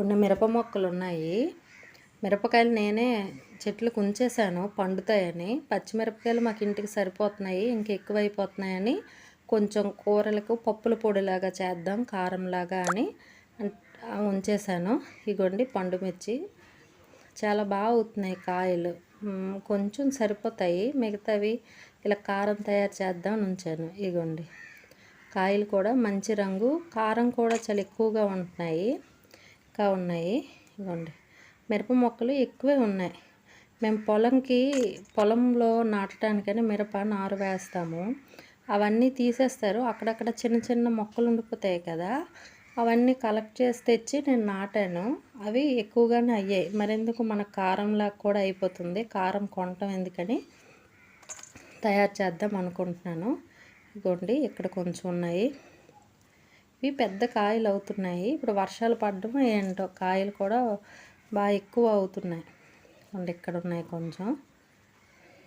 కొన్ని మిరప మొక్కలు ఉన్నాయి మిరపకాయలు నేనే చెట్లు కుంచేశాను పండుతాయని. పచ్చిమిరపకాయలు మాకు ఇంటికి సరిపోతున్నాయి ఇంకా ఎక్కువైపోతున్నాయని. కొంచెం కూరలకు పప్పుల పొడిలాగా చేద్దాం కారంలాగా అని ఉంచేశాను. ఇగోండి పండు మిర్చి. చాలా బాగా అవుతున్నాయి కాయలు. కొంచెం సరిపోతాయి. మిగతావి ఇలా కారం తయారు చేద్దాం ఉంచాను. ఇగోండి. కాయలు కూడా మంచి రంగు కారం కూడా చాలా ఎక్కువగా ఉంటున్నాయి. ఇంకా ఉన్నాయి. ఇవ్వండి. మిరప మొక్కలు ఎక్కువే ఉన్నాయి. మేము పొలంకి పొలంలో నాటడానికని మిరప నారు వేస్తాము. అవన్నీ తీసేస్తారు. అక్కడక్కడ చిన్న చిన్న మొక్కలు ఉండిపోతాయి కదా. అవన్నీ కలెక్ట్ చేసి తెచ్చి నేను నాటాను. అవి ఎక్కువగానే అయ్యాయి. మరెందుకు? మన కారంలా కూడా అయిపోతుంది. కారం కొనటం ఎందుకని తయారు చేద్దాం అనుకుంటున్నాను. ఇగోండి ఇక్కడ కొంచెం ఉన్నాయి. ఇవి పెద్ద కాయలు అవుతున్నాయి. ఇప్పుడు వర్షాలు పడడం ఏంటో కాయలు కూడా బాగా ఎక్కువ అవుతున్నాయి. అండి ఇక్కడ ఉన్నాయి కొంచెం.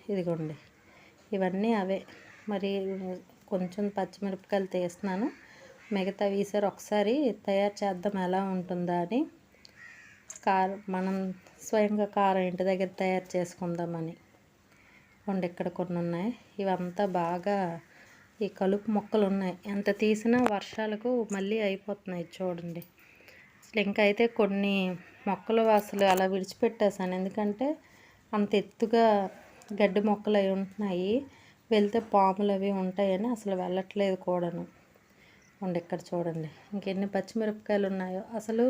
ఇదిగోండి. ఇవన్నీ అవే. మరి కొంచెం పచ్చిమిరపకాయలు తీస్తున్నాను. మిగతా ఈసారి ఒకసారి తయారు చేద్దాం ఎలా ఉంటుందా అని. కారం మనం స్వయంగా కారం ఇంటి దగ్గర తయారు చేసుకుందామని. కొండ ఇక్కడ కొన్ని ఉన్నాయి. ఇవంతా బాగా ఈ కలుపు మొక్కలు ఉన్నాయి. ఎంత తీసినా వర్షాలకు మళ్ళీ అయిపోతున్నాయి చూడండి. అసలు ఇంకా అయితే కొన్ని మొక్కలు అసలు అలా విడిచిపెట్టేశాను. ఎందుకంటే అంత ఎత్తుగా గడ్డి మొక్కలు అవి ఉంటున్నాయి. వెళ్తే పాములు అవి ఉంటాయని అసలు వెళ్ళట్లేదు కూడాను. ఉండి ఇక్కడ చూడండి. ఇంకెన్ని పచ్చిమిరపకాయలు ఉన్నాయో. అసలు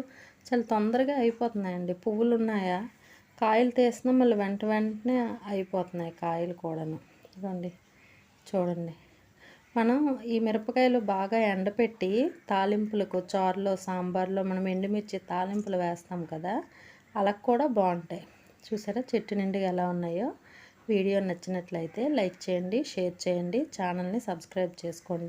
చాలా తొందరగా అయిపోతున్నాయండి. పువ్వులు ఉన్నాయా? కాయలు తీసినా మళ్ళీ వెంట వెంటనే అయిపోతున్నాయి కాయలు కూడాను. చూడండి చూడండి. మనం ఈ మిరపకాయలు బాగా ఎండపెట్టి తాలింపులకు చారులో సాంబార్లో మనం ఎండుమిర్చి తాలింపులు వేస్తాం కదా అలా కూడా బాగుంటాయి. చూసారా చెట్టు నిండుగా ఎలా ఉన్నాయో? వీడియో నచ్చినట్లయితే లైక్ చేయండి షేర్ చేయండి ఛానల్ని సబ్స్క్రైబ్ చేసుకోండి.